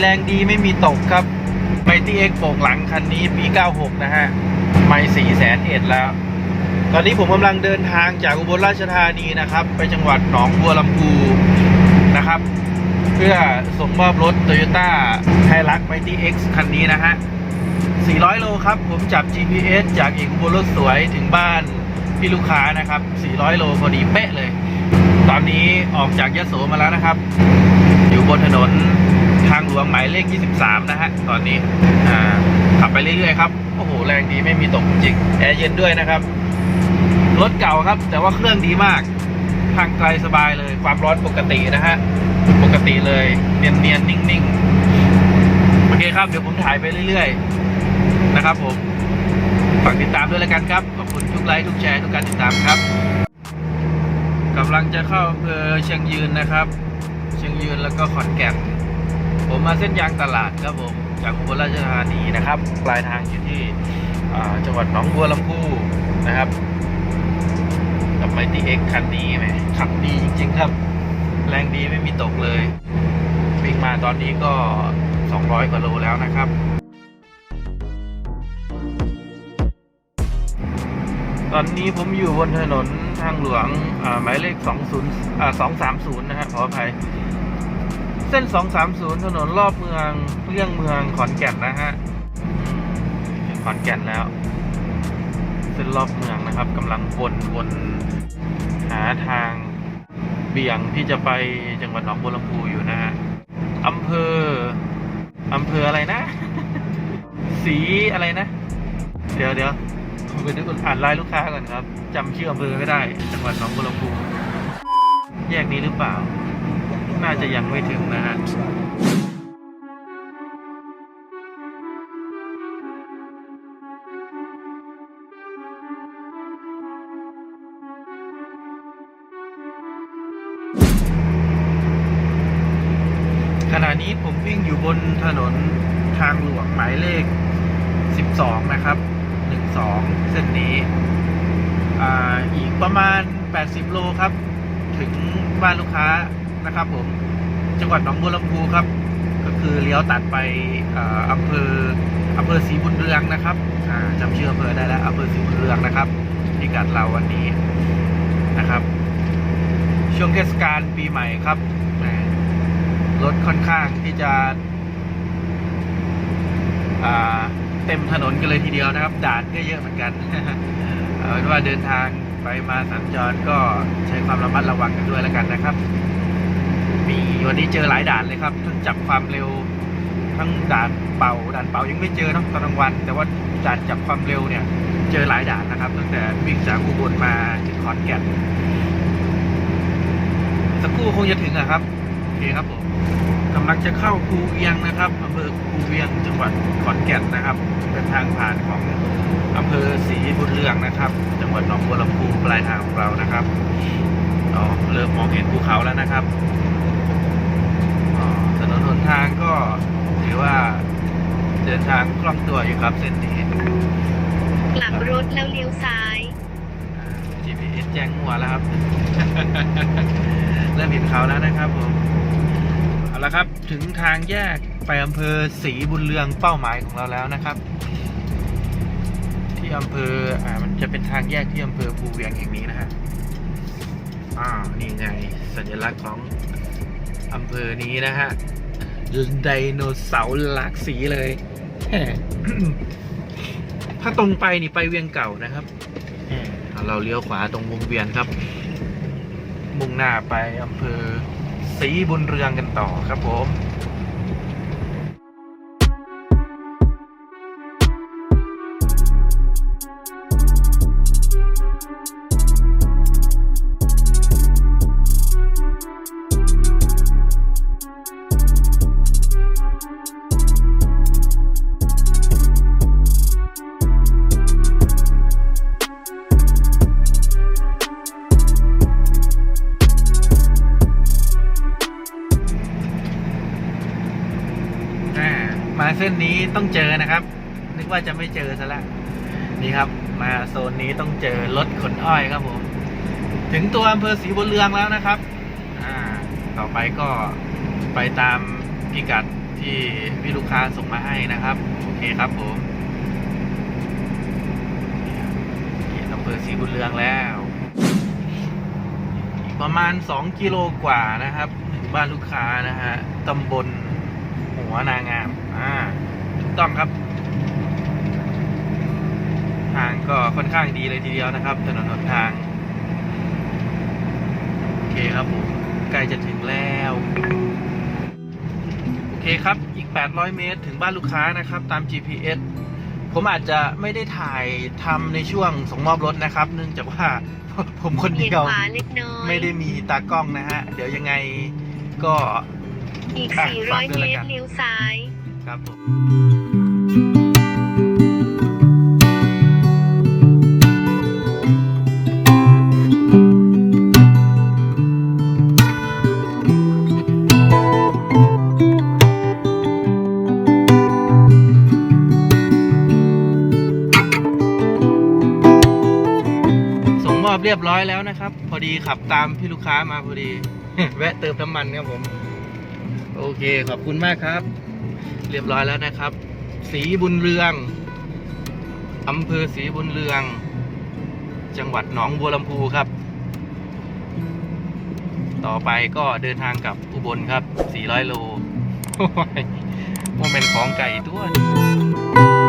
แรงดีไม่มีตกครับไมตี้เอ็กโป่งหลังคันนี้ปี 96 นะฮะ ไม่สี่แสนเอ็ดแล้ว ตอนนี้ผมกำลังเดินทางจากอุบลราชธานีนะครับ ไปจังหวัดหนองบัวลำพูนะครับ เพื่อส่งมอบรถ Toyota h i l u x Mighty X คันนี้นะฮะ 400 โลครับ ผมจับ GPS จากเอกอุบลรถสวยถึงบ้านพี่ลูกค้านะครับ 400 โลพอดีเป๊ะเลย ตอนนี้ออกจากยะโสมาแล้วนะครับ อยู่บนถนน วงหมายเลข 23 นะฮะ ตอนนี้ อ่า ขับไปเรื่อยๆครับ โอ้โห แรงดีไม่มีตกจริง แอร์เย็นด้วยนะครับ รถเก่าครับ แต่ว่าเครื่องดีมาก ทางไกลสบายเลย ความร้อนปกตินะฮะ ปกติเลย เนียนๆ นิ่งๆ โอเคครับ เดี๋ยวผมถ่ายไปเรื่อยๆ นะครับผม ฝากติดตามด้วยแล้วกันครับ ขอบคุณทุกไลค์ ทุกแชร์ ทุกการติดตามครับกำลังจะเข้าอำเภอเชียงยืนนะครับ เชียงยืนแล้วก็ขอนแก่น ผมมาเส้นยางตลาดครับผมจากอุบลราชธานีนะครับ ปลายทางอยู่ที่อ่าจังหวัดหนองบัวลำพูนะครับกับไมตี้เอ็กคันนี้แหมขับดีจริง ๆ ครับ แรงดีไม่มีตกเลยวิ่งมาตอนนี้ก็ 200 กว่าโลแล้วนะครับตอนนี้ผมอยู่บนถนนทางหลวงอ่าหมายเลข 20อ่า230 นะฮะขออภัย เส้น 230 ถนนรอบเมืองเลี่ยงเมืองขอนแก่นนะฮะขอนแก่นแล้ว เส้นรอบเมืองนะครับกำลังวนวนหาทางเบี่ยงที่จะไปจังหวัดหนองบัวลำพูอยู่นะฮะอำเภออำเภออะไรนะ สีอะไรนะ เดี๋ยวเดี๋ยวผมไปดูอ่านไลน์ลูกค้าก่อนครับจำชื่ออำเภอไม่ได้ จังหวัดหนองบัวลำพูแยกนี้หรือเปล่า น่าจะยังไม่ถึงนะฮะขณะนี้ผมวิ่งอยู่บนถนนทางหลวงหมายเลข 12 นะครับ 12 เส้นนี้ออีกประมาณ 80 โลครับ ถึงบ้านลูกค้า นะครับ ผมจังหวัดหนองบัวลำพูครับ ก็คือเลี้ยวตัดไปอ่าอำเภออำเภอศรีบุญเรืองนะครับอ่าจำชื่ออำเภอได้แล้วอำเภอศรีบุญเรืองนะครับพิกัดเราวันนี้นะครับ ช่วงเทศกาลปีใหม่ครับรถค่อนข้างที่จะเต็มถนนกันเลยทีเดียวนะครับด่านก็เยอะเหมือนกันเอาเป็นว่าเดินทางไปมาสัญจรก็ใช้ความระมัดระวังกันด้วยแล้วกันนะครับ มีวันนี้เจอหลายด่านเลยครับทั้งจับความเร็วทั้งด่านเป่าด่านเป่ายังไม่เจอเนอะตอนกลางวัน แต่ว่าด่านจับความเร็วเนี่ย เจอหลายด่านนะครับตั้งแต่วิ่งจากอุบลมาถึงขอนแก่นสักครู่คงจะถึงอะครับโอเคครับผมกำลังจะเข้าภูเวียงนะครับอำเภอภูเวียงจังหวัดขอนแก่นนะครับ เป็นทางผ่านของอำเภอศรีบุญเรืองนะครับ จังหวัดหนองบัวลำพูปลายทางของเรานะครับอ๋อเริ่มมองเห็นภูเขาแล้วนะครับ นนหนทางก็ถือว่าเดินทางคล่องตัวอยู่ครับเส้นนี้ กลับรถแล้วเลี้ยวซ้ายอ่า GPS แจ้งมัวแล้วครับ เริ่มเห็นเขาแล้วนะครับผมเอาละครับถึงทางแยกไปอำเภอศรีบุญเรืองเป้าหมายของเราแล้วนะครับ ที่อำเภออ่ามันจะเป็นทางแยกที่อำเภอภูเวียงแห่งนี้นะฮะอ่านี่ไง สัญลักษณ์ของอำเภอนี้นะฮะ ไดโนเสาร์หลากสีเลยถ้าตรงไปนี่ไปเวียงเก่านะครับเราเลี้ยวขวาตรงวงเวียนครับ มุ่งหน้าไปอำเภอศรีบุญเรืองกันต่อครับผม เส้นนี้ต้องเจอนะครับ นึกว่าจะไม่เจอซะแล้วนี่ครับ มาโซนนี้ต้องเจอรถขนอ้อยครับผม ถึงตัวอำเภอศรีบุญเรืองแล้วนะครับอ่าต่อไปก็ไปตามพิกัดที่พี่ลูกค้าส่งมาให้นะครับ โอเคครับผมอำเภอศรีบุญเรืองแล้ว ประมาณ 2 กิโลกว่านะครับ ถึงบ้านลูกค้านะฮะตำบล หัวนางาม อ่า ถูกต้องครับ ทางก็ค่อนข้างดีเลยทีเดียวนะครับ ถนนหนทาง โอเคครับผม ใกล้จะถึงแล้ว โอเคครับ อีก 800 เมตรถึงบ้านลูกค้านะครับ ตาม GPS ผมอาจจะไม่ได้ถ่ายทำในช่วงส่งมอบรถนะครับ เนื่องจากว่าผมคนเบี่ยงเดียวขวาเล็กน้อยไม่ได้มีตากล้องนะฮะ เดี๋ยวยังไงก็ อีกอะฝาก400ด้วยเมแล้วกันตรเลี้ยวซ้าย ครับผมส่งมอบเรียบร้อยแล้วนะครับ พอดีขับตามพี่ลูกค้ามาพอดี แวะเติมน้ำมันครับผม โอเคขอบคุณมากครับ เรียบร้อยแล้วนะครับ สีบุญเรืองอำเภอสีบุญเรือง จังหวัดหนองบัวลำพูครับ ต่อไปก็เดินทางกับอุบลครับ 400 โลโอ้ยโมเมนของไก่ตัวนี้